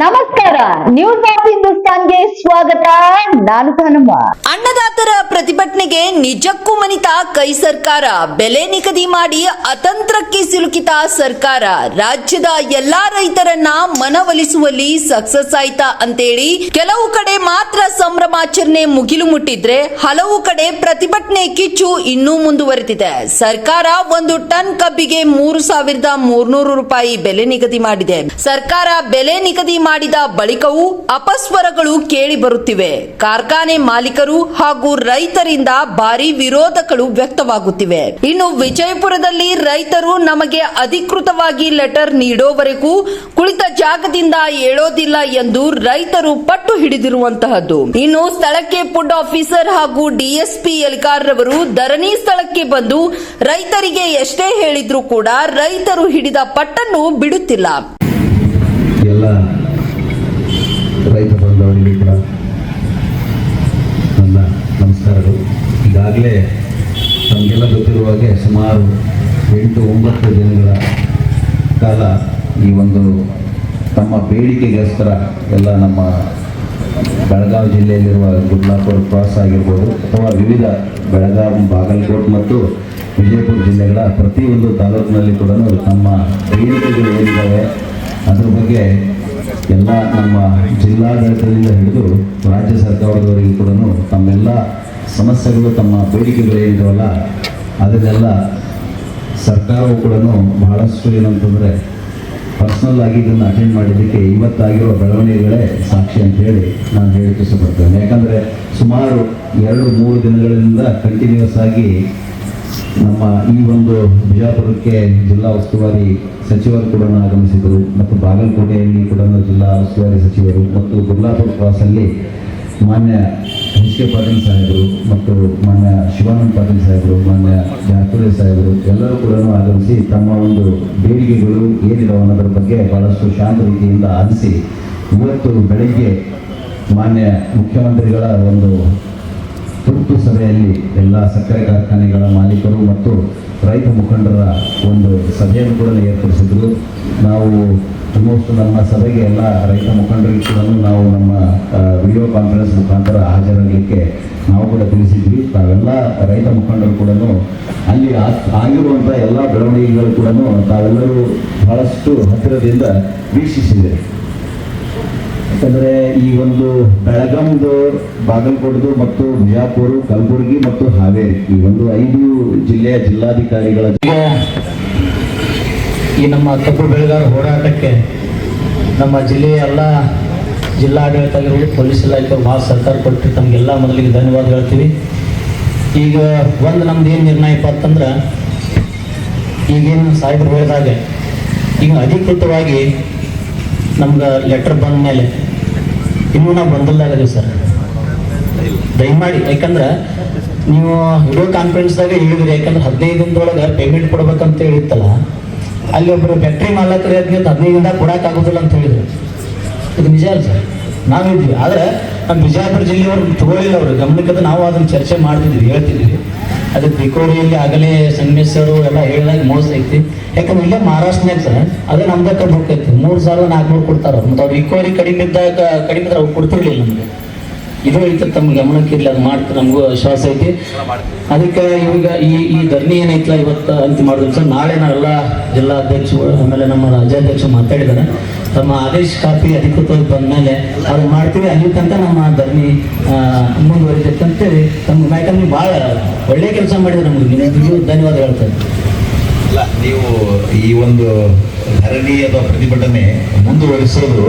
ನಮಸ್ಕಾರ. News of ಹಿಂದೂಸ್ತಾನ್ಗೆ ಸ್ವಾಗತ. ನಾನು ಭಾನುಮ ಅನ್ನದಾತರ ಪ್ರತಿಭಟನೆಗೆ ನಿಜಕ್ಕೂ ಮನಿತ ಕೈ ಸರ್ಕಾರ. ಬೆಲೆ ನಿಗದಿ ಮಾಡಿ ಅತಂತ್ರಕ್ಕೆ ಸಿಲುಕಿತ ಸರ್ಕಾರ. ರಾಜ್ಯದ ಎಲ್ಲಾ ರೈತರನ್ನ ಮನವೊಲಿಸುವಲ್ಲಿ ಸಕ್ಸಸ್ ಆಯ್ತಾ ಅಂತೇಳಿ ಕೆಲವು ಕಡೆ ಮಾತ್ರ ಸಂಭ್ರಮಾಚರಣೆ ಮುಗಿಲು ಮುಟ್ಟಿದ್ರೆ ಹಲವು ಕಡೆ ಪ್ರತಿಭಟನೆ ಕಿಚ್ಚು ಇನ್ನೂ ಮುಂದುವರೆದಿದೆ. ಸರ್ಕಾರ ಒಂದು ಟನ್ ಕಬ್ಬಿಗೆ ಮೂರು ಸಾವಿರದ ಮೂರ್ನೂರು ರೂಪಾಯಿ ಬೆಲೆ ನಿಗದಿ ಮಾಡಿದೆ. ಸರ್ಕಾರ ಬೆಲೆ ನಿಗದಿ ಮಾಡಿದ ಬಳಿಕವೂ ಅಪಸ್ವರಗಳು ಕೇಳಿ ಬರುತ್ತಿವೆ. ಕಾರ್ಖಾನೆ ಮಾಲೀಕರು ಹಾಗೂ ರೈತರಿಂದ ಭಾರಿ ವಿರೋಧಗಳು ವ್ಯಕ್ತವಾಗುತ್ತಿವೆ. ಇನ್ನು ವಿಜಯಪುರದಲ್ಲಿ ರೈತರು ನಮಗೆ ಅಧಿಕೃತವಾಗಿ ಲೆಟರ್ ನೀಡೋವರೆಗೂ ಕುಳಿತ ಜಾಗದಿಂದ ಏಳೋದಿಲ್ಲ ಎಂದು ರೈತರು ಪಟ್ಟು ಹಿಡಿದಿರುವಂತಹದ್ದು. ಇನ್ನು ಸ್ಥಳಕ್ಕೆ ಫುಡ್ ಆಫೀಸರ್ ಹಾಗೂ ಡಿಎಸ್ಪಿ ಎಲ್ಕಾರ್ ರವರು ಧರಣಿ ಸ್ಥಳಕ್ಕೆ ಬಂದು ರೈತರಿಗೆ ಎಷ್ಟೇ ಹೇಳಿದ್ರು ಕೂಡ ರೈತರು ಹಿಡಿದ ಪಟ್ಟನ್ನು ಬಿಡುತ್ತಿಲ್ಲ ಎಲ್ಲ ರೈತ ಬಾಂಧವರಿಗೂ ಕೂಡ ನನ್ನ ನಮಸ್ಕಾರಗಳು ಈಗಾಗಲೇ ತಮಗೆಲ್ಲ ಗೊತ್ತಿರುವ ಹಾಗೆ ಸುಮಾರು ಎಂಟು ಒಂಬತ್ತು ದಿನಗಳ ಕಾಲ ಈ ಒಂದು ತಮ್ಮ ಬೇಡಿಕೆಗೋಸ್ಕರ ಎಲ್ಲ ನಮ್ಮ ಬೆಳಗಾವಿ ಜಿಲ್ಲೆಯಲ್ಲಿರುವ ಗುಡ್ಲಾಪುರ ಕ್ರಾಸ್ ಆಗಿರ್ಬೋದು ಅಥವಾ ವಿವಿಧ ಬೆಳಗಾವಿ, ಬಾಗಲಕೋಟ್ ಮತ್ತು ವಿಜಯಪುರ ಜಿಲ್ಲೆಗಳ ಪ್ರತಿಯೊಂದು ತಾಲೂಕಿನಲ್ಲಿ ಕೂಡ ತಮ್ಮ ಬೇಡಿಕೆಗಳು ಏನಿದ್ದಾವೆ, ಅದ್ರ ಬಗ್ಗೆ ಎಲ್ಲ ನಮ್ಮ ಜಿಲ್ಲಾಡಳಿತದಿಂದ ಹಿಡಿದು ರಾಜ್ಯ ಸರ್ಕಾರದವರೆಗೂ ಕೂಡ ತಮ್ಮೆಲ್ಲ ಸಮಸ್ಯೆಗಳು ತಮ್ಮ ಬೇಡಿಕೆಗಳು ಏನಿದಾವಲ್ಲ ಅದನ್ನೆಲ್ಲ ಸರ್ಕಾರವು ಕೂಡ ಬಹಳಷ್ಟು ಏನಂತಂದರೆ ಪರ್ಸ್ನಲ್ ಆಗಿ ಇದನ್ನು ಅಟೆಂಡ್ ಮಾಡಿದ್ದಕ್ಕೆ ಇವತ್ತಾಗಿರೋ ಬೆಳವಣಿಗೆಗಳೇ ಸಾಕ್ಷಿ ಅಂತ ಹೇಳಿ ನಾನು ಹೇಳಕ್ಕೆ ಇಷ್ಟಪಡ್ತೇನೆ ಯಾಕಂದರೆ ಸುಮಾರು ಎರಡು ಮೂರು ದಿನಗಳಿಂದ ಕಂಟಿನ್ಯೂಸ್ ಆಗಿ ನಮ್ಮ ಈ ಒಂದು ಬಿಜಾಪುರಕ್ಕೆ ಜಿಲ್ಲಾ ಉಸ್ತುವಾರಿ ಸಚಿವರು ಕೂಡ ಆಗಮಿಸಿದರು ಮತ್ತು ಬಾಗಲಕೋಟೆಯಲ್ಲಿ ಕೂಡ ಜಿಲ್ಲಾ ಉಸ್ತುವಾರಿ ಸಚಿವರು ಮತ್ತು ಗುರ್ಲಾಪುರ ಕ್ರಾಸಲ್ಲಿ ಮಾನ್ಯ ಕೆ ಪಾಟೀಲ್ ಸಾಹೇಬರು ಮತ್ತು ಮಾನ್ಯ ಶಿವಾನಂದ ಪಾಟೀಲ್ ಸಾಹೇಬರು, ಮಾನ್ಯ ಜಾರಕಿಹೊಳಿ ಸಾಹೇಬರು ಎಲ್ಲರೂ ಕೂಡ ಆಗಮಿಸಿ ತಮ್ಮ ಒಂದು ಬೇಡಿಕೆಗಳು ಏನಿದಾವೆ ಅನ್ನೋದ್ರ ಬಗ್ಗೆ ಬಹಳಷ್ಟು ಶಾಂತ ರೀತಿಯಿಂದ ಆಲಿಸಿ ಇವತ್ತು ಬೆಳಗ್ಗೆ ಮಾನ್ಯ ಮುಖ್ಯಮಂತ್ರಿಗಳ ಒಂದು ತುರ್ತು ಸಭೆಯಲ್ಲಿ ಎಲ್ಲ ಸಕ್ಕರೆ ಕಾರ್ಖಾನೆಗಳ ಮಾಲೀಕರು ಮತ್ತು ರೈತ ಮುಖಂಡರ ಒಂದು ಸಭೆಯನ್ನು ಕೂಡ ಏರ್ಪಡಿಸಿದ್ರು. ನಾವು ಆಲ್ಮೋಸ್ಟ್ ನಮ್ಮ ಸಭೆಗೆ ಎಲ್ಲ ರೈತ ಮುಖಂಡರಿಗೆ ಕೂಡ ನಾವು ನಮ್ಮ ವಿಡಿಯೋ ಕಾನ್ಫರೆನ್ಸ್ ಮುಖಾಂತರ ಹಾಜರಾಗಲಿಕ್ಕೆ ನಾವು ಕೂಡ ತಿಳಿಸಿದ್ವಿ. ತಾವೆಲ್ಲ ರೈತ ಮುಖಂಡರು ಕೂಡ ಅಲ್ಲಿ ಆಗಿರುವಂಥ ಎಲ್ಲ ಬೆಳವಣಿಗೆಗಳು ಕೂಡ ತಾವೆಲ್ಲರೂ ಬಹಳಷ್ಟು ಹತ್ತಿರದಿಂದ ವೀಕ್ಷಿಸಿದ್ದೀರಿ ಯಾಕಂದ್ರೆ ಈ ಒಂದು ಬೆಳಗಾಂದು, ಬಾಗಲಕೋಟದು ಮತ್ತು ಬಿಜಾಪುರ, ಕಲಬುರಗಿ ಮತ್ತು ಹಾವೇರಿ ಈ ಒಂದು ಐದು ಜಿಲ್ಲೆಯ ಜಿಲ್ಲಾಧಿಕಾರಿಗಳ ಈ ನಮ್ಮ ಕಬ್ಬು ಬೆಳೆಗಾರ ಹೋರಾಟಕ್ಕೆ ನಮ್ಮ ಜಿಲ್ಲೆಯ ಎಲ್ಲ ಜಿಲ್ಲಾಡಳಿತ ಆಗಿರ್ಬೋದು ಪೊಲೀಸ್ ಇಲಾಖೆ ಭಾಳ ಸರ್ಕಾರ ಕೊಟ್ಟು ತಮಗೆಲ್ಲ ಮೊದಲಿಗೆ ಧನ್ಯವಾದ ಹೇಳ್ತೀವಿ. ಈಗ ಒಂದು ನಮ್ದು ಏನು ನಿರ್ಣಯ ಅಂತಂದ್ರೆ, ಈಗೇನು ಸಾಹೇಬರು ಹೇಳಿದಾಗ, ಈಗ ಅಧಿಕೃತವಾಗಿ ನಮ್ಗೆ ಲೆಟರ್ ಬಂದ ಮೇಲೆ ಇನ್ನೂ ನಾವು ಬಂದಲ್ಲಾಗದೀವಿ ಸರ್ ದಯಮಾಡಿ, ಯಾಕಂದ್ರೆ ನೀವು ವಿಡಿಯೋ ಕಾನ್ಫರೆನ್ಸ್ದಾಗ ಹೇಳಿದ್ರಿ, ಯಾಕಂದ್ರೆ ಹದಿನೈದು ದಿನದೊಳಗೆ ಪೇಮೆಂಟ್ ಕೊಡ್ಬೇಕಂತ ಹೇಳಿತ್ತಲ್ಲ, ಅಲ್ಲಿ ಒಬ್ಬರು ಫ್ಯಾಕ್ಟ್ರಿ ಮಾಲಕರು ಹದಿನೈದು ದಿನದಾಗ ಕೊಡೋಕ್ಕಾಗೋದಿಲ್ಲ ಅಂತ ಹೇಳಿದ್ರು. ಇದು ನಿಜ ಅಲ್ಲ ಸರ್ ನಾವಿದ್ವಿ ಆದರೆ ನಮ್ಮ ಬಿಜಾಪುರ ಜಿಲ್ಲೆಯವ್ರು ತಗೊಳ್ಳಿಲ್ಲ ಅವರು. ಗಮನಕ್ಕೆ ನಾವು ಅದನ್ನು ಚರ್ಚೆ ಮಾಡ್ತಿದ್ವಿ ಹೇಳ್ತಿದ್ವಿ ಅದಕ್ಕೆ ರಿಕವರಿಯಲ್ಲಿ ಆಗಲೇ ಸಂಗಮೇಶ್ವರು ಎಲ್ಲ ಹೇಳಿದಾಗ ಮೋಸ ಐತಿ. ಯಾಕಂದ್ರೆ ಇಲ್ಲೇ ಮಹಾರಾಷ್ಟ್ರನಾಗ ಸರ್ ಅದೇ ಬುಕ್ ಹೋಗ್ತೈತಿ. ಮೂರು ಸಾವಿರದ ನಾಲ್ಕುನೂರು ಕೊಡ್ತಾರ ಮತ್ತು ಅವ್ರು ರಿಕವರಿ ಕಡಿಮೆ ಇದ್ದಾಗ, ಕಡಿಮೆ ಇದ್ರೆ ಅವ್ರು ಕೊಡ್ತಿರ್ಲಿಲ್ಲ ನಮಗೆ. ಇದು ಐತೆ ತಮ್ಮ ಗಮನಕ್ಕೆ ಇರಲಿ, ಅದು ಮಾಡ್ತಾರೆ ನಮಗೂ ವಿಶ್ವಾಸ ಐತಿ. ಅದಕ್ಕೆ ಇವಾಗ ಈ ಈ ಧರಣಿ ಏನೈತಲ್ಲ ಇವತ್ತು ಅಂತ ಮಾಡಿದ್ರು. ಸರ್, ನಾಳೆ ನಾವೆಲ್ಲ ಜಿಲ್ಲಾಧ್ಯಕ್ಷರು ಆಮೇಲೆ ನಮ್ಮ ರಾಜ್ಯಾಧ್ಯಕ್ಷರು ಮಾತಾಡಿದ್ದಾರೆ. ತಮ್ಮ ಆದೇಶ ಕಾಪಿ ಅಧಿಕೃತವಾಗಿ ಬಂದ ಮೇಲೆ ಅದು ಮಾಡ್ತೀವಿ ಅಲ್ಲಿ ತನಕ ನಮ್ಮ ಧರ್ಮಿ ಮುಂದುವರಿತೈತೆ ಅಂತೇಳಿ ತಮ್ಮ ಯಾಕಂದ್ರೆ ನೀವು ಭಾಳ ಒಳ್ಳೆ ಕೆಲಸ ಮಾಡಿದ್ರೆ ನಮ್ಗೆ. ನಿಮಗೂ ಧನ್ಯವಾದ ಹೇಳ್ತೇನೆ. ಇಲ್ಲ ನೀವು ಈ ಒಂದು ಧರಣಿ ಅಥವಾ ಪ್ರತಿಭಟನೆ ಮುಂದುವರಿಸೋದು,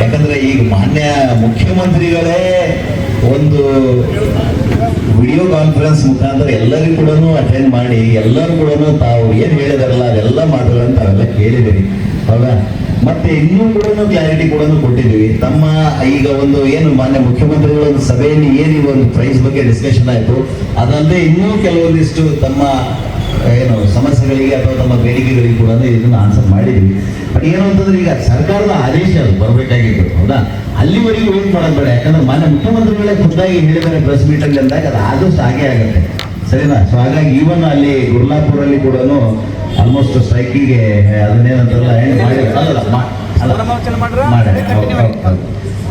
ಯಾಕಂದ್ರೆ ಈಗ ಮಾನ್ಯ ಮುಖ್ಯಮಂತ್ರಿಗಳೇ ಒಂದು ವಿಡಿಯೋ ಕಾನ್ಫರೆನ್ಸ್ ಮುಖಾಂತರ ಎಲ್ಲರಿಗೂ ಕೂಡ ಅಟೆಂಡ್ ಮಾಡಿ, ಎಲ್ಲರೂ ಕೂಡ ತಾವು ಏನು ಹೇಳಿದಾರಲ್ಲ, ಅದೆಲ್ಲ ಮಾತುಗಳನ್ನು ತಾವೆಲ್ಲ ಕೇಳಿದಿರಿ ಹೌದಾ? ಮತ್ತೆ ಇನ್ನೂ ಕೂಡ ಕ್ಲಾರಿಟಿ ಕೂಡ ಕೊಟ್ಟಿದ್ದೀವಿ. ತಮ್ಮ ಈಗ ಒಂದು ಏನು ಮಾನ್ಯ ಮುಖ್ಯಮಂತ್ರಿಗಳ ಒಂದು ಸಭೆಯಲ್ಲಿ ಏನು ಒಂದು ಪ್ರೈಸ್ ಬಗ್ಗೆ ಡಿಸ್ಕಷನ್ ಆಯಿತು. ಅದಲ್ಲದೆ ಇನ್ನೂ ಕೆಲವೊಂದಿಷ್ಟು ತಮ್ಮ ಏನು ಸಮಸ್ಯೆಗಳಿಗೆ ಅಥವಾ ತಮ್ಮ ಬೇಡಿಕೆಗಳಿಗೆ ಕೂಡ ಇದನ್ನ ಆನ್ಸರ್ ಮಾಡಿದ್ವಿ. ಬಟ್ ಏನು ಅಂತಂದ್ರೆ ಈಗ ಸರ್ಕಾರದ ಆದೇಶ ಅದು ಬರಬೇಕಾಗಿತ್ತು, ಹೌದಾ? ಅಲ್ಲಿವರೆಗೂ ವೇಟ್ ಮಾಡೋದು ಬೇಡ. ಯಾಕಂದ್ರೆ ಮಾನ್ಯ ಮುಖ್ಯಮಂತ್ರಿಗಳೇ ಖುದ್ದಾಗಿ ಹೇಳಿದ್ದಾರೆ ಪ್ರೆಸ್ ಮೀಟಲ್ಲಿ ಅಂದಾಗ ಅದು ಆದಷ್ಟು ಹಾಗೆ ಆಗುತ್ತೆ. ಸರಿನಾ? ಸೊ ಹಾಗಾಗಿ ಈವನ್ ಅಲ್ಲಿ ಗುರ್ಲಾಪುರಲ್ಲಿ ಕೂಡ ಆಲ್ಮೋಸ್ಟ್ ಸ್ಟ್ರೈಕಿಗೆ ಅದನ್ನೇನಂತಲ್ಲ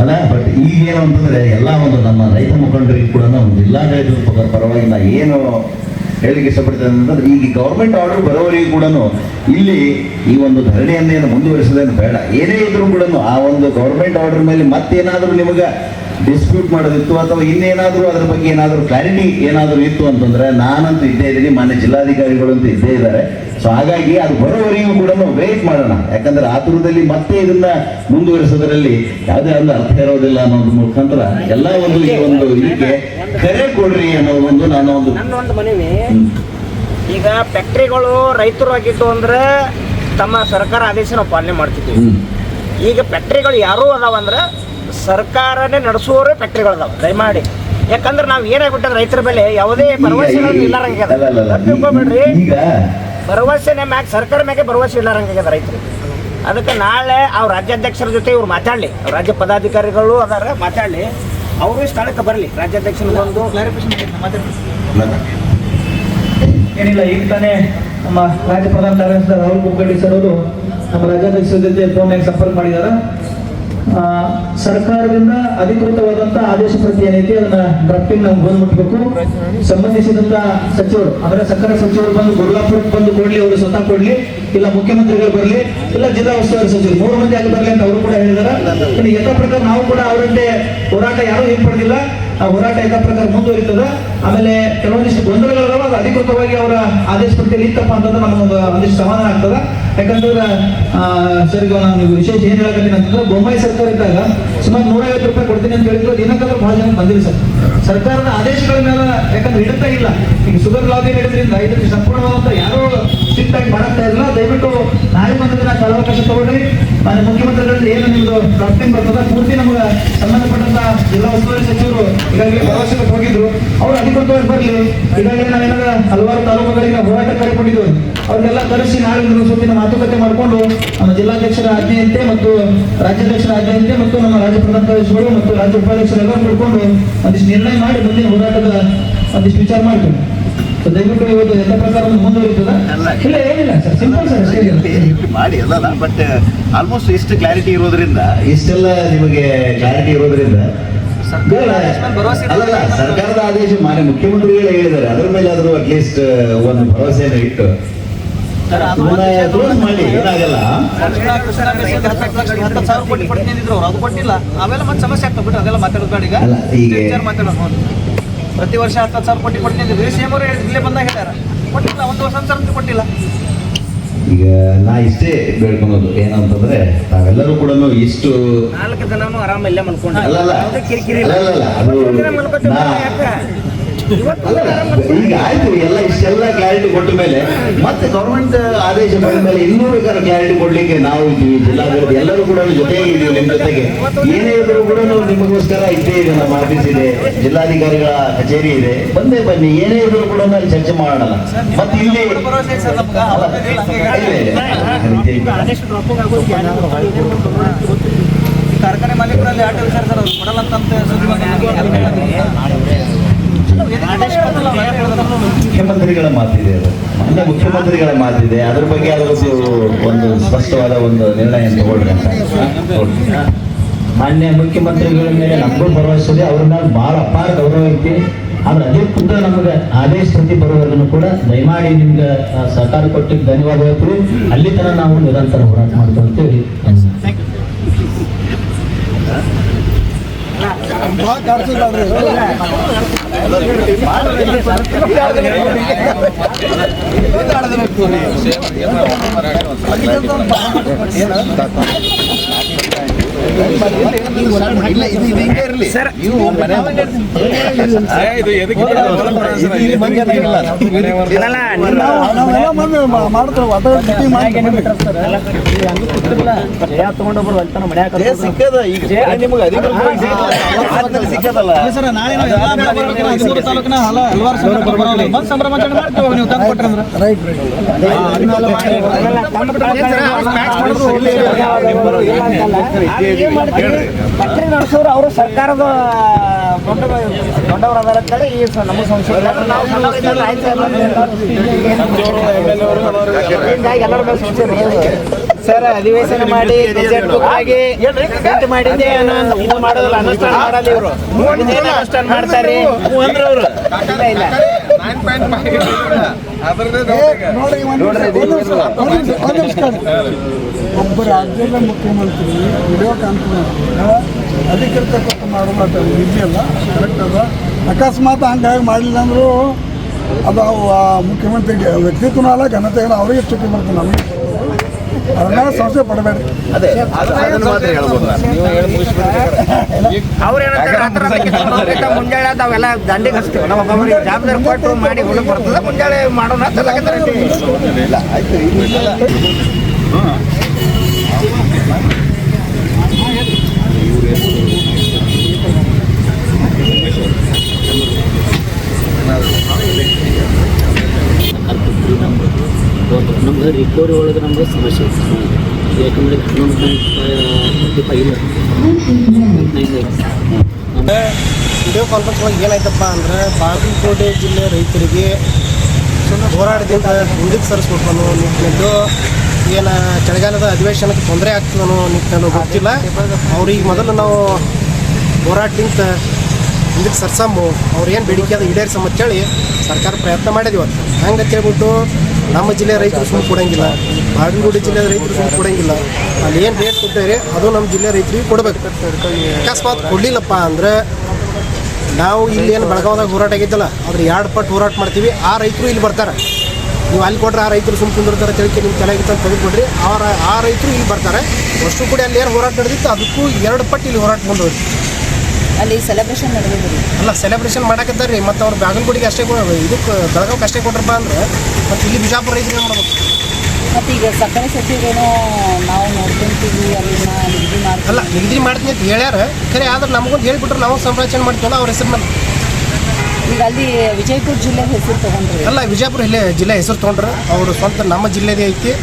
ಅಲ್ಲ. ಬಟ್ ಈಗ ಏನು ಅಂತಂದ್ರೆ ಎಲ್ಲ ಒಂದು ನಮ್ಮ ರೈತ ಮುಖಂಡರಿಗೆ ಕೂಡ ಒಂದು ಜಿಲ್ಲಾಡಳಿತದ ಪರವಾಗಿಲ್ಲ ಪರವಾಗಿ ನಾ ಏನು ಹೇಳಿಕೆ ಇಷ್ಟಪಡ್ತೇನೆ ಅಂತಂದ್ರೆ ಈಗ ಗೌರ್ಮೆಂಟ್ ಆರ್ಡರ್ ಬರೋವರೆಗೂ ಕೂಡ ಇಲ್ಲಿ ಈ ಒಂದು ಧರಣಿಯನ್ನೇನು ಮುಂದುವರಿಸೋದೇನು ಬೇಡ. ಏನೇ ಇದ್ರೂ ಕೂಡ ಆ ಒಂದು ಗೌರ್ಮೆಂಟ್ ಆರ್ಡರ್ ಮೇಲೆ ಮತ್ತೇನಾದರೂ ನಿಮಗೆ ಡಿಸ್ಪ್ಯೂಟ್ ಮಾಡೋದಿತ್ತು ಅಥವಾ ಇನ್ನೇನಾದರೂ ಅದ್ರ ಬಗ್ಗೆ ಏನಾದರೂ ಕ್ಲಾರಿಟಿ ಏನಾದರೂ ಇತ್ತು ಅಂತಂದ್ರೆ ನಾನಂತೂ ಇದ್ದೇ ಇದ್ದೀನಿ. ಮಾನ್ಯ ಜಿಲ್ಲಾಧಿಕಾರಿಗಳು ಅಂತೂ ಇದ್ದೇ ಇದ್ದಾರೆ. ಸೊ ಹಾಗಾಗಿ ಅದು ಬರೋವರೆಗೂ ಕೂಡ ವೇಟ್ ಮಾಡೋಣ. ಯಾಕಂದ್ರೆ ಆತುರದಲ್ಲಿ ಮತ್ತೆ ಇದನ್ನ ಮುಂದುವರಿಸೋದ್ರಲ್ಲಿ ಯಾವುದೇ ಒಂದು ಅರ್ಥ ಇರೋದಿಲ್ಲ ಅನ್ನೋದ್ರ ಮುಖಾಂತರ ಎಲ್ಲ ಒಂದು ಈ ಒಂದು ಇದಕ್ಕೆ ಕರೆ ಕೊಡ್ರಿ ಅನ್ನೋ ಒಂದು ನಾನು ಒಂದು ನನ್ನ ಒಂದು ಮನವಿ ಈಗ ಫ್ಯಾಕ್ಟ್ರಿಗಳು ರೈತರು ಆಗಿತ್ತು ಅಂದ್ರೆ ತಮ್ಮ ಸರ್ಕಾರ ಆದೇಶ ನಾವು ಪಾಲನೆ ಮಾಡ್ತಿದ್ವಿ ಈಗ ಫ್ಯಾಕ್ಟ್ರಿಗಳು ಯಾರೂ ಅದಾವ ಅಂದ್ರೆ ಸರ್ಕಾರನೇ ನಡೆಸುವವರೇ ಫ್ಯಾಕ್ಟ್ರಿಗಳು ಅದಾವ ದಯಮಾಡಿ. ಯಾಕಂದ್ರೆ ನಾವು ಏನಾಗ್ಬಿಟ್ಟದ ರೈತರ ಬೆಲೆ ಯಾವುದೇ ಭರವಸೆಗಳು ಇಲ್ಲ ಇಲ್ಲಾರಂಗ್ಯದ ಅಲ್ಲ, ಅಲ್ಲ, ಅಲ್ಲ. ತಿಳ್ಕೊಬೇಡ್ರಿ. ಈಗ ಭರವಸೆನೆ ಮ್ಯಾಗ ಸರ್ಕಾರ ಮ್ಯಾಗೆ ಭರವಸೆ ಇಲ್ಲಾರಂಗಾಗ್ಯದ ರೈತರಿಗೆ ಅದಕ್ಕೆ ನಾಳೆ ಅವ್ರ ರಾಜ್ಯಾಧ್ಯಕ್ಷರ ಜೊತೆ ಇವ್ರು ಮಾತಾಡಲಿ. ರಾಜ್ಯ ಪದಾಧಿಕಾರಿಗಳು ಅದಾರ ಮಾತಾಡಲಿ. ಅವರು ಸ್ಥಳಕ್ಕೆ ಬರಲಿ ರಾಜ್ಯಾಧ್ಯಕ್ಷರ ಒಂದು ಏನಿಲ್ಲ ಈಗ ತಾನೇ ನಮ್ಮ ರಾಜ್ಯ ಪ್ರಧಾನ ಕಾರ್ಯದರ್ಶಿ ರಾಹುಲ್ ಕುಲಕರ್ಣಿ ಸರ್ ಅವರು ನಮ್ಮ ರಾಜ್ಯಾಧ್ಯಕ್ಷರ ಜೊತೆ ಫೋನ್ ಸಂಪರ್ಕ ಮಾಡಿದ್ದಾರೆ ಸರ್ಕಾರದಿಂದ ಅಧಿಕೃತವಾದಂತಹ ಆದೇಶ ಪ್ರತಿ ಏನೈತಿ? ಅದನ್ನ ಡ್ರಾಫ್ಟಿಂಗ್ ನಾವು ಬಂದು ಮುಟ್ಬೇಕು. ಸಂಬಂಧಿಸಿದಂತ ಸಚಿವರು, ಅಂದ್ರೆ ಸರ್ಕಾರ ಸಚಿವರು ಬಂದು ಗುರುಲಾಪುರಕ್ಕೆ ಬಂದು ಕೊಡ್ಲಿ, ಅವರು ಸ್ವತಃ ಕೊಡ್ಲಿ, ಇಲ್ಲ ಮುಖ್ಯಮಂತ್ರಿಗಳು ಬರಲಿ, ಇಲ್ಲ ಜಿಲ್ಲಾ ಉಸ್ತುವಾರಿ ಸಚಿವರು. ಮೂರು ಮಂದಿ ಆಗಿ ಬರಲಿ ಅಂತ ಅವರು ಕೂಡ ಹೇಳಿದಾರೆ. ಯಥಾ ಪ್ರಕಾರ ನಾವು ಕೂಡ ಅವರಂತೆ ಹೋರಾಟ ಯಾರು ಹಿಂಪಡೆದಿಲ್ಲ. ಆ ಹೋರಾಟ ಎಲ್ಲ ಪ್ರಕಾರ ಮುಂದುವರಿತದ. ಆಮೇಲೆ ಕೆಲವೊಂದಿಷ್ಟು ಗೊಂದಲಗಳು ಅದು ಅಧಿಕೃತವಾಗಿ ಅವರ ಆದೇಶ ಪಟ್ಟಿಯಲ್ಲಿ ಇತ್ತಪ್ಪ ಅಂತಂದ್ರೆ ನಮಗೊಂದು ಒಂದಿಷ್ಟು ಸಮಾಧಾನ ಆಗ್ತದ. ಯಾಕಂದ್ರೆ ಸರಿ ನಾನು ವಿಶೇಷ ಏನ್ ಹೇಳಕತ್ತೀನಿ ಅಂತಂದ್ರೆ ಬೊಂಬಾಯಿ ಸರ್ಕಾರ ಇದ್ದಾಗ ಸುಮಾರು ನೂರೈವತ್ತು ರೂಪಾಯಿ ಕೊಡ್ತೀನಿ ಅಂತ ಹೇಳಿದ್ರು ದಿನಕ್ಕಾದ್ರೂ ಬಹಳ ಜನ ಬಂದಿಲ್ಲ ಸರ್. ಸರ್ಕಾರದ ಆದೇಶಗಳ ಮೇಲೆ ಯಾಕಂದ್ರೆ ಇಡ್ತಾ ಇಲ್ಲ. ಈಗ ಸುಗರ್ ಲಾಬಿ ಹಿಡಿದ್ರಿಂದ ಇದಕ್ಕೆ ಸಂಪೂರ್ಣವಾದಂತ ಯಾರು ಸ್ಟ್ರಿಕ್ಟ್ ಆಗಿ ಮಾಡಕ್ತಾ ಇಲ್ಲ ದಯವಿಟ್ಟು ನಾಳೆ ಬಂದ ದಿನ ಕಾಲಾವಕಾಶ ತಗೊಳ್ರಿ ಮಾನ್ಯ ಮುಖ್ಯಮಂತ್ರಿಗಳಲ್ಲಿ ಏನು ನಿಮ್ದು ಡ್ರಾಫ್ಟಿಂಗ್ ಬರ್ತದ, ಪೂರ್ತಿ ನಮಗೆ ಸಂಬಂಧಪಟ್ಟಂತ ಜಿಲ್ಲಾ ಉಸ್ತುವಾರಿ ಸಚಿವರು ಈಗಾಗಲೇ ಪ್ರವಾಸಕ್ಕೆ ಹೋಗಿದ್ರು ಅವ್ರು ಅಧಿಕೃತವಾಗಿ ಬರಲಿ. ಈಗಾಗಲೇ ನಾವೇನಾದ ಹಲವಾರು ತಾಲೂಕುಗಳಿಗೆ ಹೋರಾಟ ಕೈಗೊಂಡಿದ್ದೇವೆ ಅವ್ರನ್ನೆಲ್ಲ ಕರೆಸಿ ನಾಳೆ ಸುತ್ತಿನ ಮಾತುಕತೆ ಮಾಡಿಕೊಂಡು ನಮ್ಮ ಜಿಲ್ಲಾಧ್ಯಕ್ಷರ ಆಜ್ಞೆಯಂತೆ ಮತ್ತು ರಾಜ್ಯಾಧ್ಯಕ್ಷರ ಆಜ್ಞೆಯಂತೆ ಮತ್ತು ನಮ್ಮ ರಾಜ್ಯ ಪ್ರಧಾನ ಕಾರ್ಯದರ್ಶಿಗಳು ಮತ್ತು ರಾಜ್ಯ ಉಪಾಧ್ಯಕ್ಷರೆಲ್ಲ ಕೂಡಿಕೊಂಡು ಒಂದಿಷ್ಟು ನಿರ್ಣಯ ಮಾಡಿ ಮುಂದಿನ ಹೋರಾಟದ ಒಂದಿಷ್ಟು ವಿಚಾರ ಮಾಡ್ತೀವಿ. ದಯವಿಟ್ಟು ಇವತ್ತು ಎಲ್ಲ ಪ್ರಕಾರ ಮುಂದುವರಿತದ? ಇಲ್ಲ ಏನಿಲ್ಲ ಸರ್. ಸಿಂಪಲ್ ಸರ್ ಅಷ್ಟೇ ಮಾಡಿ ಅಲ್ಲ ಬಟ್ ಆಲ್ಮೋಸ್ಟ್ ಇಷ್ಟು ಕ್ಲಾರಿಟಿ ಇರೋದ್ರಿಂದ ಇಷ್ಟೆಲ್ಲ ನಿಮಗೆ ಕ್ಲಾರಿಟಿ ಇರೋದ್ರಿಂದ ಅಲ್ಲ ಸರ್ಕಾರದ ಆದೇಶ ಮಾನ್ಯ ಮುಖ್ಯಮಂತ್ರಿಗಳೇ ಹೇಳಿದ್ದಾರೆ. ಅದ್ರ ಮೇಲೆ ಆದರೂ ಅಟ್ಲೀಸ್ಟ್ ಒಂದು ಭರವಸೆಯನ್ನು ಇಟ್ಟು. ಮಾಡಿ ಏನಾಗಲ್ಲ. ಹತ್ತು ಸಾವಿರ ಕೋಟಿ ಕೊಡ್ತೀನಿ ಅಂದಿದ್ರು ಅವ್ರು. ಅದು ಕೊಟ್ಟಿಲ್ಲ. ಅವೆಲ್ಲ ಮತ್ತೆ ಸಮಸ್ಯೆ ಬಿಟ್ಟು ಅದೆಲ್ಲ ಮಾತಾಡೋದು ಈಗ. ಪ್ರತಿ ವರ್ಷ ಹತ್ತು ಸಾವಿರ ಕೋಟಿ ಕೊಟ್ಟಿದ್ದೀವಿ ಸಿ ಎಂ ಅವರು ಇಲ್ಲೇ ಬಂದಾಗ ಹೇಳ್ಯಾರ. ಕೊಟ್ಟಿಲ್ಲ ಒಂದು ವರ್ಷ ಅಂತ ಕೊಟ್ಟಿಲ್ಲ. ಈಗ ನಾ ಇಷ್ಟೇ ಬೇಡ್ಕೊಳೋದು. ಏನಂತಂದ್ರೆ ತಾವೆಲ್ಲರೂ ಕೂಡ ಇಷ್ಟು ನಾಲ್ಕು ಜನನು ಆರಾಮ ಇಲ್ಲೇ ಕಿರಿಕಿರಿ ಅದು ಮಲ್ಕೊಂಡು ಈಗ ಆಯ್ತು ಎಲ್ಲ ಇಷ್ಟೆಲ್ಲ ಕ್ಲಾರಿಟಿ ಕೊಟ್ಟ ಮೇಲೆ ಮತ್ತೆ ಗೌರ್ಮೆಂಟ್ ಆದೇಶ ಬಂದ ಮೇಲೆ ಇನ್ನೂ ಬೇಕಾದ್ರೆ ಗ್ಯಾರಂಟಿ ಕೊಡ್ಲಿಕ್ಕೆ ನಾವು ಇದ್ದೀವಿ. ಜಿಲ್ಲಾಡಳಿತ ಎಲ್ಲರೂ ಕೂಡ ಜೊತೆಗೆ ಇದ್ದೀವಿ. ನಿಮ್ಮ ಜೊತೆಗೆ ಏನೇ ಇದ್ರು ಕೂಡ ನಿಮಗೋಸ್ಕರ ಇದ್ದೇ ಇದೆ, ನಮ್ಮ ಆಫೀಸ್ ಇದೆ, ಜಿಲ್ಲಾಧಿಕಾರಿಗಳ ಕಚೇರಿ ಇದೆ. ಬಂದೇ ಬನ್ನಿ. ಏನೇ ಇದ್ರು ಕೂಡ ನಾವು ಚರ್ಚೆ ಮಾಡೋಣ ಮತ್ತೆ ಇಲ್ಲಿ ಸರ್ ಕಾರ್ಖಾನೆ ಮಾಲೀಕರಲ್ಲಿ ಆಟೋ ವಿಚಾರ ಸರ್, ಅವ್ರು ಕೊಡಲ್ಲ ಅಂತ ಸುದ್ದಿ ಬಂದಿದೆ. ಎದಕ್ಕೆ ಕೊಡಲ್ಲ ಅವ್ರು? ಯಾಕೆ ಕೊಡಲ್ಲ? ಮುಖ್ಯಮಂತ್ರಿಗಳ ಮಾತಿದೆ ಅದು. ಮುಖ್ಯಮಂತ್ರಿಗಳ ಮಾತಿದೆ. ಅದ್ರ ಬಗ್ಗೆ ಅದರದ್ದು ಒಂದು ಸ್ಪಷ್ಟವಾದ ಒಂದು ನಿರ್ಣಯ ತಗೊಳ್ರಿ ಅಂತ. ಮಾನ್ಯ ಮುಖ್ಯಮಂತ್ರಿಗಳ ಮೇಲೆ ನಮಗೂ ಭರವಸೆ ಇದೆ. ಅವ್ರ ಮೇಲೆ ಬಹಳ ಅಪಾರ ಗೌರವ ಐತಿ. ಆದ್ರೆ ಅಧಿಕೃತ ನಮಗೆ ಅದೇ ಸ್ಥಿತಿ ಬರುವುದನ್ನು ಕೂಡ ದಯಮಾಡಿ ನಿಮ್ಗೆ ಸರ್ಕಾರ ಸಹಕಾರ ಕೊಟ್ಟಿದ್ದು ಧನ್ಯವಾದ ಹೇಳ್ತೀವಿ. ಅಲ್ಲಿ ತನಕ ನಾವು ನಿರಂತರ ಹೋರಾಟ ಮಾಡ್ಕೊಂತೀವಿ ಸರ್ ತಗೊಂಡೊಬ್ರು ಅಲ್ಲಿ ತನಕ ಮನ್ಯಾಗ ಸರ್ ನಾಳೆ. ಹದಿಮೂರು ತಾಲೂಕಿನ ಹಲ ಹಲವಾರು ಸಂಘಟನೆಗಳು ಬರೋಲ್ಲ. ಬಂದು ಸಂಭ್ರಮಾಚರಣೆ ಮಾಡ್ತೀವಿ ನೀವು? ತಂದು ಕೊಟ್ರಿ ಅಂದ್ರೆ? ಫ್ಯಾಕ್ಟ್ರಿ ನಡೆಸೋರು ಅವರು ಸರ್ಕಾರದ ದೊಡ್ಡ ದೊಡ್ಡವರು ಅದಾರ ಅಂತೇಳಿ ಈ ನಮ್ಮ ಎಲ್ಲ ಹಿಂಗಾಗಿ ಎಲ್ಲರ ಮೇಲೆ ಸಂಸ್ಥೆ. ಸರ್ ಅಧಿವೇಶನ ಮಾಡಿ ಗೆಜೆಟ್ ಬುಕ್ ಆಗಿ ಪ್ರಿಂಟ್ ಮಾಡಿದ್ದೆ ನಾನು ಇದು ಮಾಡೋದಿಲ್ಲ ಅನುಷ್ಠಾನ ಮಾಡಲ್ಲ ಇವರು. ಅನುಷ್ಠಾನ ಮಾಡ್ತಾರೆ. ಇಲ್ಲ ಇಲ್ಲ. ಒಬ್ಬ ರಾಜ್ಯದ ಮುಖ್ಯಮಂತ್ರಿ ವಿಡಿಯೋ ಕಾನ್ಫರೆನ್ಸ್ ಅಧಿಕೃತ ಮಾಡುವ ಇದೆಯಲ್ಲ ಕರೆಕ್ಟ್ ಅದ ಅಕಸ್ಮಾತ್ ಹಂಗಾಗಿ ಮಾಡಲಿಲ್ಲ ಅಂದರೂ ಅದು ಆ ಮುಖ್ಯಮಂತ್ರಿಗೆ ವ್ಯಕ್ತಿತ್ವನೂ ಅಲ್ಲ ಘನತೆ ಇಲ್ಲ ಅವರಿಗೆ ಚುಟ್ಟಿ ಬರ್ತದೆ ನಮಗೆ. ಅದನ್ನ ಸಂಶಯ ಪಡಬೇಡಿ ಅದೇ ಅವ್ರು ಏನಂತಾರೆ ಹತ್ರ ಅದಕ್ಕಿಂತ ಮುಂಜಾನೆ ತಾವೆಲ್ಲ ದಂಡಿಗೆ ಹಚ್ತೀವಿ. ನಾವು ಒಬ್ಬೊಬ್ಬರಿಗೆ ಜವಾಬ್ದಾರಿ ಕೊಟ್ಟು ಮಾಡಿ ಹುಡುಗ ಬರ್ತದೆ ಮುಂಜಾನೆ ಮಾಡೋಣ ಅಂತ ಹೇಳಕತ್ತಾರೆ. ನಮ್ದು ರಿಕವರಿ ಒಳಗೆ ನಮ್ಗೆ ಸಮಸ್ಯೆ ಯಾಕಂದ್ರೆ ಹನ್ನೊಂದು ವಿಡಿಯೋ ಕಾನ್ಫರೆನ್ಸ್ ಒಳಗೆ ಏನಾಯ್ತಪ್ಪ ಅಂದ್ರೆ ಬಾಗಲಕೋಟೆ ಜಿಲ್ಲೆ ರೈತರಿಗೆ ಹೋರಾಡದಿಂದ ಹಿಂದಕ್ಕೆ ಸರಿಸ್ಬೇಕು ಅನ್ನೋ ನಿಟ್ಟಿನದ್ದು ಏನು ಚಳಿಗಾಲದ ಅಧಿವೇಶನಕ್ಕೆ ತೊಂದರೆ ಆಗ್ತದೆ ನಿಟ್ಟಿನಲ್ಲಿ ಗೊತ್ತಿಲ್ಲ. ಅವ್ರಿಗೆ ಮೊದಲು ನಾವು ಹೋರಾಟದಿಂದ ಹಿಂದಕ್ಕೆ ಸರ್ಸಮ್ಮು ಅವ್ರು ಏನು ಬೇಡಿಕೆ ಅದು ಈಡೇರಿಸಮ್ಮ ಅಂತೇಳಿ ಸರ್ಕಾರ ಪ್ರಯತ್ನ ಮಾಡಿದ್ವಿ ಇವತ್ತು. ಹಂಗೆ ಹೇಳ್ಬಿಟ್ಟು ನಮ್ಮ ಜಿಲ್ಲೆ ರೈತರು ಸುಮ್ಮನೆ ಕೊಡೋಂಗಿಲ್ಲ. ಬಾಗಲಕೋಟೆ ಜಿಲ್ಲೆ ರೈತರು ಸುಮ್ಮನೆ ಕೊಡೋಂಗಿಲ್ಲ. ಅಲ್ಲಿ ಏನು ರೇಟ್ ಕೊಟ್ಟಿದ್ದಾರೆ ಅದು ನಮ್ಮ ಜಿಲ್ಲೆ ರೈತರಿಗೆ ಕೊಡಬೇಕು. ಅಕಸ್ಮಾತ್ ಕೊಡಲಿಲ್ಲಪ್ಪ ಅಂದ್ರೆ ನಾವು ಇಲ್ಲಿ ಏನು ಬೆಳಗಾವದಾಗ ಹೋರಾಟ ಆಗಿದ್ದಲ್ಲ, ಅದ್ರ ಎರಡು ಪಟ್ಟು ಹೋರಾಟ ಮಾಡ್ತೀವಿ. ಆ ರೈತರು ಇಲ್ಲಿ ಬರ್ತಾರೆ. ನೀವು ಅಲ್ಲಿ ಕೊಟ್ಟರೆ ಆ ರೈತರು ಸುಮ್ ಕುಂದಿರ್ತಾರೆ ತಿಳ್ಕೆ ನಿಮ್ಗೆ ಚೆನ್ನಾಗಿತ್ತು ಅಂತ ತೆಗೆದುಕೊಡ್ರಿ ಅವರ ಆ ರೈತರು ಇಲ್ಲಿ ಬರ್ತಾರೆ. ಅಷ್ಟು ಕೂಡ ಅಲ್ಲಿ ಏನು ಹೋರಾಟ ನಡೆದಿತ್ತು, ಅದಕ್ಕೂ ಎರಡು ಪಟ್ಟು ಇಲ್ಲಿ ಹೋರಾಟ ಮುಂದುವರಿ ಅಲ್ಲಿ ಸೆಲೆಬ್ರೇಷನ್ ನಡೆದಿದೆ. ಅಲ್ಲ ಸೆಲೆಬ್ರೇಷನ್ ಮಾಡಕತ್ತಾರೆ ರೀ ಮತ್ತು ಅವ್ರು ಬಾಗಲಕೋಟಿಗೆ ಅಷ್ಟೇ ಇದಕ್ಕೆ ಬೆಳಗಾವಿಗೆ ಅಷ್ಟೇ ಕೊಟ್ರಪ್ಪ ಅಂದ್ರೆ ಮತ್ತು ಇಲ್ಲಿ ಬಿಜಾಪುರ ರೈತರು ಏನು ಮಾಡ್ಬೇಕು? ಮತ್ತು ಈಗ ಸಕ್ಕರೆ ಸಚಿವರೇನೋ ನಾವು ನೋಡ್ಕೊಂತೀವಿ ಅದನ್ನ ನಿಗದಿ ಮಾಡ್ತೀವಿ. ಅಲ್ಲ ನಿಗದಿ ಮಾಡ್ತೀನಿ ಅಂತ ಹೇಳ್ಯಾರ ಖರೆ ಆದ್ರೆ ನಮಗೊಂದು ಹೇಳ್ಬಿಟ್ರೆ ನಾವು ಸಂರಚನೆ ಮಾಡ್ತೀವಲ್ಲ ಅವ್ರ ಹೆಸರು ಮೇಲೆ. ಈಗ ಅಲ್ಲಿ ವಿಜಯಪುರ ಜಿಲ್ಲೆ ಹೆಸರು ತಗೊಂಡ್ರಿ. ಅಲ್ಲ ವಿಜಯಪುರ ಜಿಲ್ಲೆ ಜಿಲ್ಲೆ ಹೆಸರು ತೊಗೊಂಡ್ರೆ ಅವರು ಸ್ವಂತ ನಮ್ಮ ಜಿಲ್ಲೆದೇ ಐತಿ.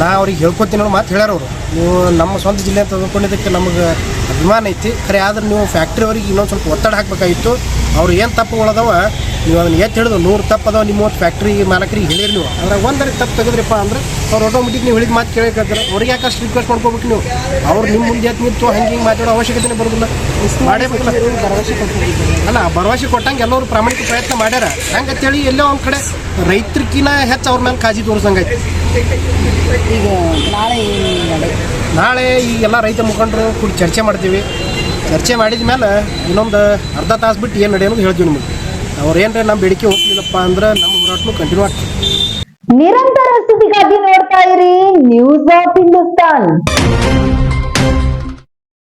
ನಾ ಅವ್ರಿಗೆ ಹೇಳ್ಕೊತೀನಿ ಅನ್ನೋ ಮಾತು ಹೇಳ್ಯಾರ ಅವರು. ನೀವು ನಮ್ಮ ಸ್ವಂತ ಜಿಲ್ಲೆ ಅಂತ ಅಂದ್ಕೊಂಡಿದ್ದಕ್ಕೆ ನಮಗೆ ಅಭಿಮಾನ ಐತಿ. ಖರೆ ಆದ್ರೆ ನೀವು ಫ್ಯಾಕ್ಟ್ರಿ ಅವ್ರಿಗೆ ಇನ್ನೊಂದು ಸ್ವಲ್ಪ ಒತ್ತಡ ಹಾಕಬೇಕಾಗಿತ್ತು. ಅವ್ರು ಏನು ತಪ್ಪುಗಳದಾವ ನೀವು ಅದನ್ನ ಎತ್ತು ಹೇಳಿದ್ರು ನೂರು ತಪ್ಪು ಅದಾವ ನಿಮ್ಮ ಫ್ಯಾಕ್ಟ್ರಿ ಮಾಲಕರಿಗೆ ಹೇಳಿರಿ ನೀವು. ಅದ್ರಾಗ ಒಂದರ ತಪ್ಪು ತೆಗೆದ್ರಿಪ್ಪ ಅಂದ್ರೆ ಅವ್ರು ಆಟೋಮೆಟಿಕ್ ನೀವು ಹೇಳಿದ ಮಾತು ಕೇಳಬೇಕಾದ್ರೆ ಅವ್ರಿಗೆ ಯಾಕಷ್ಟು ರಿಕ್ವೆಸ್ಟ್ ಮಾಡ್ಕೋಬೇಕು ನೀವು? ಅವ್ರು ನಿಮ್ಮ ಮುಂದೆ ಎತ್ತು ನಿಂತು ಹಂಗೆ ಹಿಂಗೆ ಮಾತಾಡೋ ಅವಶ್ಯಕತೆ ಬರೋದಿಲ್ಲ. ಮಾಡೇಬೇಕಲ್ಲ. ಅಲ್ಲ, ಭರವಸೆ ಕೊಟ್ಟಂಗೆ ಎಲ್ಲರೂ ಪ್ರಾಮಾಣಿಕ ಪ್ರಯತ್ನ ಮಾಡ್ಯಾರ. ಹಂಗಂತೇಳಿ ಎಲ್ಲೋ ಒಂದು ಕಡೆ ರೈತರಿಗಿನ ಹೆಚ್ಚು ಅವ್ರ ಮೇಲೆ ಕಾಜಿ ತೋರಿಸಂಗೈತಿ ಈಗ ನಾಳೆ ನಡೆ ನಾಳೆ ಈ ಎಲ್ಲ ರೈತ ಮುಖಂಡರು ಕೂಡಿ ಚರ್ಚೆ ಮಾಡ್ತೀವಿ. ಚರ್ಚೆ ಮಾಡಿದ ಮೇಲೆ ಇನ್ನೊಂದು ಅರ್ಧ ತಾಸು ಬಿಟ್ಟು ಏನು ನಡೆಯೋದು ಹೇಳ್ತೀವಿ ನಿಮಗೆ. ಅವ್ರು ಏನ್ರ ನಮ್ಮ ಬೇಡಿಕೆ ಹೋಗ್ಲಿಲ್ಲಪ್ಪ ಅಂದ್ರೆ ನಮ್ಮ ಹೋರಾಟನು ಕಂಟಿನ್ಯೂ ಆಗ್ತದೆ. ನಿರಂತರ ಸುದ್ದಿಗಾಗಿ ನೋಡ್ತಾ ಇರಿ. News of Hindustan